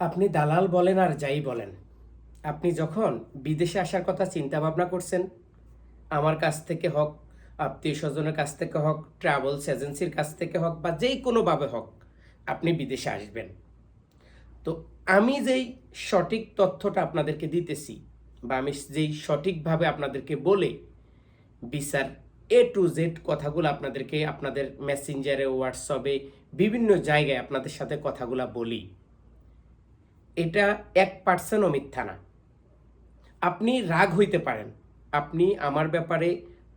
আপনি দালাল বলেন আর যাই বলেন। আপনি যখন বিদেশে আসার কথা চিন্তা ভাবনা করছেন, আমার কাছ থেকে হোক, আত্মীয় স্বজনের কাছ থেকে হোক, ট্রাভেলস এজেন্সির কাছ থেকে হোক বা যেই কোনোভাবে হোক, আপনি বিদেশে আসবেন। তো আমি যেই সঠিক তথ্যটা আপনাদেরকে দিতেছি বা আমি যেই সঠিকভাবে আপনাদেরকে বলে বিচার এ টু জেড কথাগুলো আপনাদেরকে আপনাদের মেসেঞ্জারে হোয়াটসঅ্যাপে বিভিন্ন জায়গায় আপনাদের সাথে কথাগুলো বলি। এটা এক পার্সেন্টও মিথ্যা না। আপনি রাগ হইতে পারেন। আপনি আমার ব্যাপারে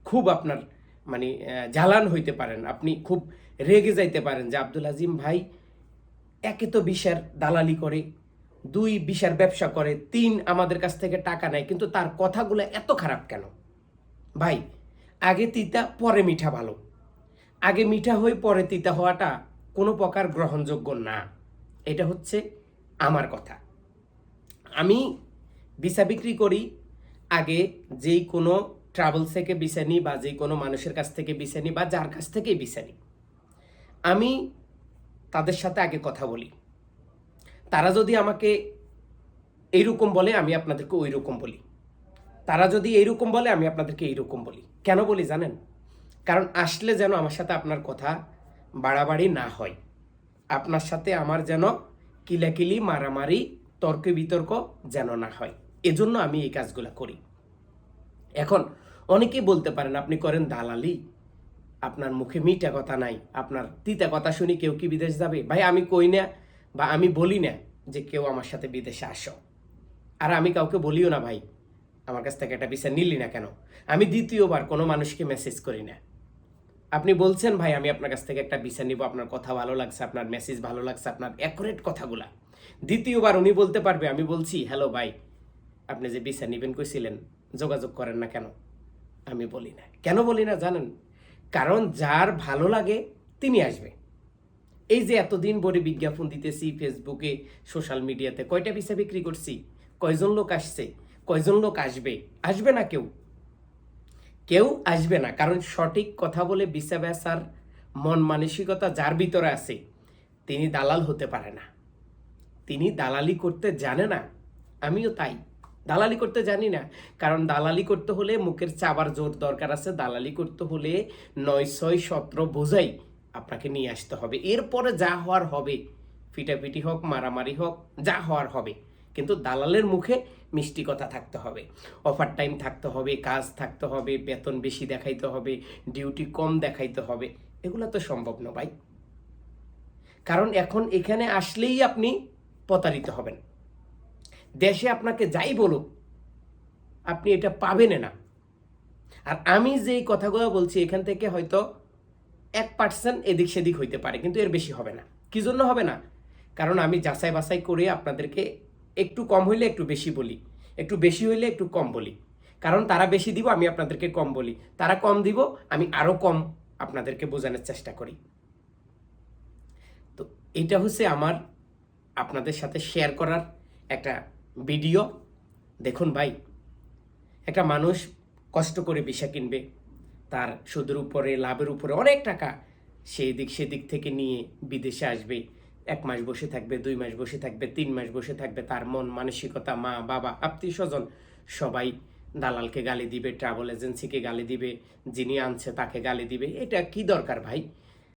খুব আপনার মানে জ্বালান হইতে পারেন। আপনি খুব রেগে যাইতে পারেন যে, আব্দুল আজিম ভাই, একে তো বিশার দালালি করে, দুই বিশার ব্যবসা করে, তিন আমাদের কাছ থেকে টাকা নেয়, কিন্তু তার কথাগুলো এত খারাপ কেন? ভাই, আগে তিতা, পরে মিঠা ভালো। আগে মিঠা হয়ে পরে তিতা হওয়াটা কোনো প্রকার গ্রহণযোগ্য না। এটা হচ্ছে আমার কথা। আমি ভিসা বিক্রি করি আগে যেই কোনো ট্রাভেল থেকে ভিসা নিই বা যেই কোনো মানুষের কাছ থেকে ভিসা নিই বা যার কাছ থেকেই ভিসা নিই আমি তাদের সাথে আগে কথা বলি। তারা যদি আমাকে এইরকম বলে, আমি আপনাদেরকে ওই রকম বলি। তারা যদি এইরকম বলে, আমি আপনাদেরকে এইরকম বলি। কেন বলি জানেন? কারণ আসলে যেন আমার সাথে আপনার কথা বাড়াবাড়ি না হয়। আপনার সাথে আমার যেন কিলাকিলি, মারামারি, তর্ক বিতর্ক যেন না হয়। এজন্য আমি এই কাজগুলো করি। এখন অনেকেই বলতে পারেন, আপনি করেন দালালি। আপনার মুখে মিঠা কথা নাই। আপনার তিতা কথা শুনি কেউ কি বিদেশ যাবে? ভাই, আমি কই না বা আমি বলি না যে কেউ আমার সাথে বিদেশে আসো। আর আমি কাউকে বলিও না ভাই, আমার কাছ থেকে একটা ভিসা নিলি না কেন? আমি দ্বিতীয়বার কোনো মানুষকে মেসেজ করি না। আপনি বলছেন, ভাই, আমি আপনার কাছ থেকে একটা ভিসা নিব, আপনার কথা ভালো লাগছে, আপনার মেসেজ ভালো লাগছে, আপনার অ্যাকুরেট কথাগুলা। দ্বিতীয়বার উনি বলতে পারবে, আমি বলছি হ্যালো ভাই, আপনি যে ভিসা নিবেন কইছিলেন, যোগাযোগ করেন না কেন? আমি বলি না। কেন বলি না জানেন? কারণ যার ভালো লাগে, তিনি আসবে। এই যে এতদিন বড় বিজ্ঞাপন দিতেছি ফেসবুকে সোশ্যাল মিডিয়াতে কয়টা ভিসা বিক্রি করছি? কয়জন লোক আসছে? কয়জন লোক আসবে? আসবে না কেউ। কেউ আসবে না। কারণ সঠিক কথা বলে বেচার মন মানসিকতা যার ভিতরে আছে, তিনি দালাল হতে পারে না। তিনি দালালি করতে জানে না, আমিও তাই। দালালি করতে জানি না, কারণ দালালি করতে হলে মুখের চাবার জোর দরকার আছে। দালালি করতে হলে নয়, ছয়, সতেরো বোঝাই আপনাকে নিয়ে আসতে হবে। এরপরে যা হওয়ার হবে, ফিটাফিটি হোক, মারামারি হোক, যা হওয়ার হবে। কিন্তু দালালের মুখে মিষ্টি কথা থাকতে হবে। অফার টাইম থাকতে হবে, কাজ থাকতে হবে, বেতন বেশি দেখাইতে হবে, ডিউটি কম দেখাইতে হবে, এগুলো তো সম্ভব না ভাই। কারণ এখন এখানে আসলেই আপনি প্রতারিত হবেন। দেশে আপনাকে যাই বলুক, আপনি এটা পাবেন না। আর আমি যেই কথাগুলো বলছি, এখান থেকে হয়তো এক পার্সেন্ট এদিক সেদিক হইতে পারে, কিন্তু এর বেশি হবে না। কি জন্য হবে না? কারণ আমি যাচাই বাছাই করে আপনাদেরকে একটু কম হইলে একটু বেশি বলি। একটু বেশি হইলে একটু কম বলি। কারণ তারা বেশি দিব, আমি আপনাদেরকে কম বলি। তারা কম দিব, আমি আরও কম আপনাদেরকে বোঝানোর চেষ্টা করি। তো এটা হচ্ছে আমার আপনাদের সাথে শেয়ার করার একটা ভিডিও দেখুন ভাই, একটা মানুষ কষ্ট করে বিষা কিনবে, তার সুদের উপরে, লাভের উপরে অনেক টাকা সেই দিক সেদিক থেকে নিয়ে বিদেশে আসবে। এক মাস বসে থাকবে, দুই মাস বসে থাকবে, তিন মাস বসে থাকবে, তার মন, মানসিকতা, মা, বাবা, আত্মীয় স্বজন সবাই দালালকে গালি দিবে ট্রাভেল এজেন্সিকে গালি দিবে, যিনি আনছে তাকে গালি দিবে। এটা কি দরকার ভাই?